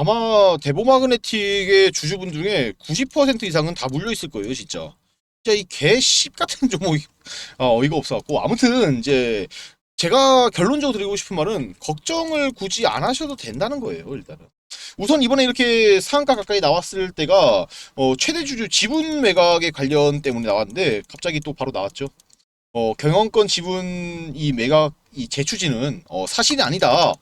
아마 대보마그네틱의 주주분 중에 90% 이상은 다 물려 있을 거예요, 진짜. 진짜 이 개씹 같은 종목이 어, 어이가 없어갖고 아무튼 이제 제가 결론적으로 드리고 싶은 말은 걱정을 굳이 안 하셔도 된다는 거예요, 일단은. 우선 이번에 이렇게 상한가 가까이 나왔을 때가 어, 최대 주주 지분 매각의 관련 때문에 나왔는데 갑자기 또 바로 나왔죠. 어, 경영권 지분 이 매각 이 재추지는 어, 사실이 아니다.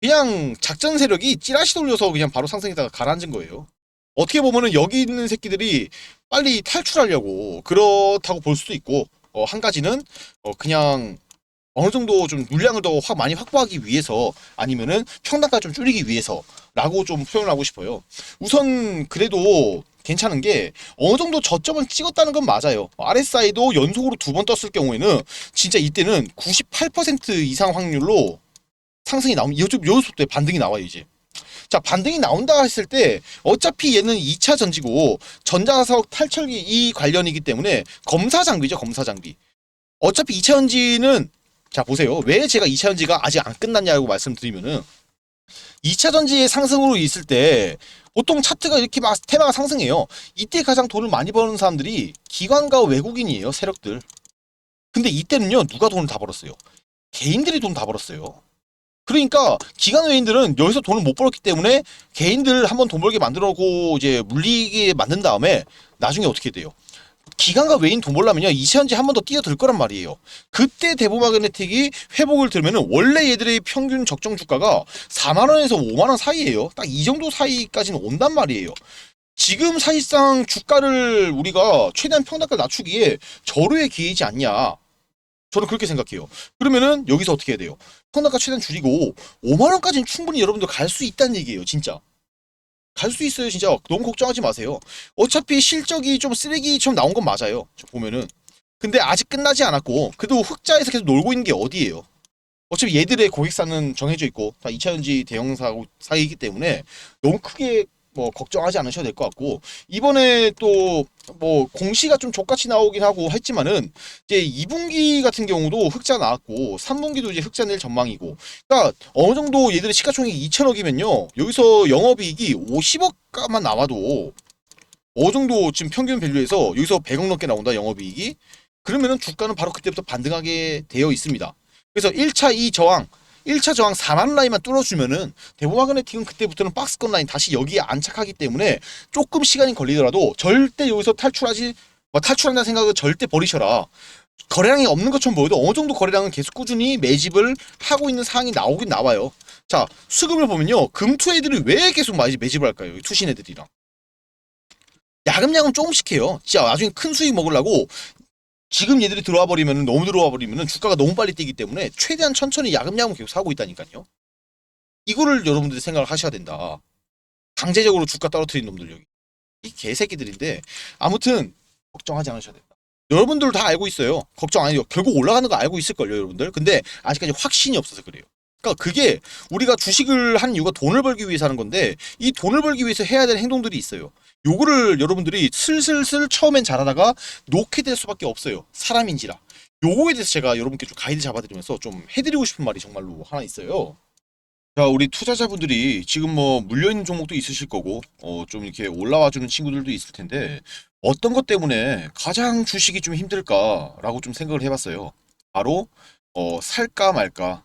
그냥 작전 세력이 찌라시 돌려서 그냥 바로 상승했다가 가라앉은 거예요. 어떻게 보면은 여기 있는 새끼들이 빨리 탈출하려고 그렇다고 볼 수도 있고 어, 한 가지는 어, 그냥 어느 정도 좀 물량을 더 확 많이 확보하기 위해서 아니면은 평단가 좀 줄이기 위해서라고 좀 표현을 하고 싶어요. 우선 그래도 괜찮은 게 어느 정도 저점은 찍었다는 건 맞아요. RSI도 연속으로 두 번 떴을 경우에는 진짜 이때는 98% 이상 확률로 상승이 나오면 요즘 요 속도에 반등이 나와요 이제. 자 반등이 나온다 했을 때 어차피 얘는 2차 전지고 전자사업 탈철기 이 관련이기 때문에 검사 장비죠 검사 장비. 어차피 2차 전지는 자 보세요 왜 제가 2차 전지가 아직 안 끝났냐고 말씀드리면은 2차 전지의 상승으로 있을 때 보통 차트가 이렇게 막 테마가 상승해요. 이때 가장 돈을 많이 버는 사람들이 기관과 외국인이에요 세력들. 근데 이때는요 누가 돈을 다 벌었어요? 개인들이 돈 다 벌었어요. 그러니까 기관 외인들은 여기서 돈을 못 벌었기 때문에 개인들 한번 돈 벌게 만들어고 이제 물리게 만든 다음에 나중에 어떻게 돼요? 기관과 외인 돈 벌려면요 이시현지 한 번 더 뛰어들 거란 말이에요. 그때 대보마그네틱이 회복을 들면은 원래 얘들의 평균 적정 주가가 4만 원에서 5만 원 사이예요. 딱 이 정도 사이까지는 온단 말이에요. 지금 사실상 주가를 우리가 최대한 평단가를 낮추기에 절호의 기회이지 않냐. 저는 그렇게 생각해요. 그러면은 여기서 어떻게 해야 돼요? 평단가 최대한 줄이고 5만 원까지는 충분히 여러분들 갈 수 있다는 얘기예요, 진짜. 갈 수 있어요, 진짜. 너무 걱정하지 마세요. 어차피 실적이 좀 쓰레기처럼 나온 건 맞아요. 저 보면은. 근데 아직 끝나지 않았고, 그래도 흑자에서 계속 놀고 있는 게 어디예요? 어차피 얘들의 고객사는 정해져 있고, 다 2차전지 대형사이기 때문에 너무 크게 뭐 걱정하지 않으셔도 될 것 같고, 이번에 또 뭐 공시가 좀 족같이 나오긴 하고 했지만은 이제 2분기 같은 경우도 흑자 나왔고 3분기도 이제 흑자 낼 전망이고. 그러니까 어느 정도 얘들의 시가총액이 2천억이면요. 여기서 영업이익이 50억만 나와도 어느 정도 지금 평균 밸류에서 여기서 100억 넘게 나온다 영업이익이. 그러면은 주가는 바로 그때부터 반등하게 되어 있습니다. 그래서 1차 이 저항 1차 저항 4만 라인만 뚫어주면은 대보마그네틱은 그때부터는 박스권 라인 다시 여기에 안착하기 때문에 조금 시간이 걸리더라도 절대 여기서 탈출하지 뭐 탈출한다는 생각을 절대 버리셔라. 거래량이 없는 것처럼 보여도 어느 정도 거래량은 계속 꾸준히 매집을 하고 있는 상황이 나오긴 나와요. 자 수급을 보면요 금투 애들이 왜 계속 매집을 할까요? 이 투신 애들이랑 야금야금 조금씩 해요. 진짜 나중에 큰 수익 먹으려고 지금 얘들이 들어와 버리면 너무 들어와 버리면 주가가 너무 빨리 뛰기 때문에 최대한 천천히 야금야금 계속 사고 있다니까요. 이거를 여러분들이 생각을 하셔야 된다. 강제적으로 주가 떨어뜨린 놈들 여기 이 개새끼들인데 아무튼 걱정하지 않으셔야 된다. 여러분들 다 알고 있어요. 걱정 안 해요. 결국 올라가는 거 알고 있을걸요, 여러분들. 근데 아직까지 확신이 없어서 그래요. 그러니까 그게 우리가 주식을 한 이유가 돈을 벌기 위해서 하는 건데 이 돈을 벌기 위해서 해야 될 행동들이 있어요. 요거를 여러분들이 슬슬슬 처음엔 잘하다가 놓게 될 수밖에 없어요. 사람인지라. 요거에 대해서 제가 여러분께 좀 가이드 잡아드리면서 좀 해드리고 싶은 말이 정말로 하나 있어요. 자, 우리 투자자분들이 지금 뭐 물려있는 종목도 있으실 거고, 어, 좀 이렇게 올라와주는 친구들도 있을 텐데, 어떤 것 때문에 가장 주식이 좀 힘들까라고 좀 생각을 해봤어요. 바로, 어, 살까 말까.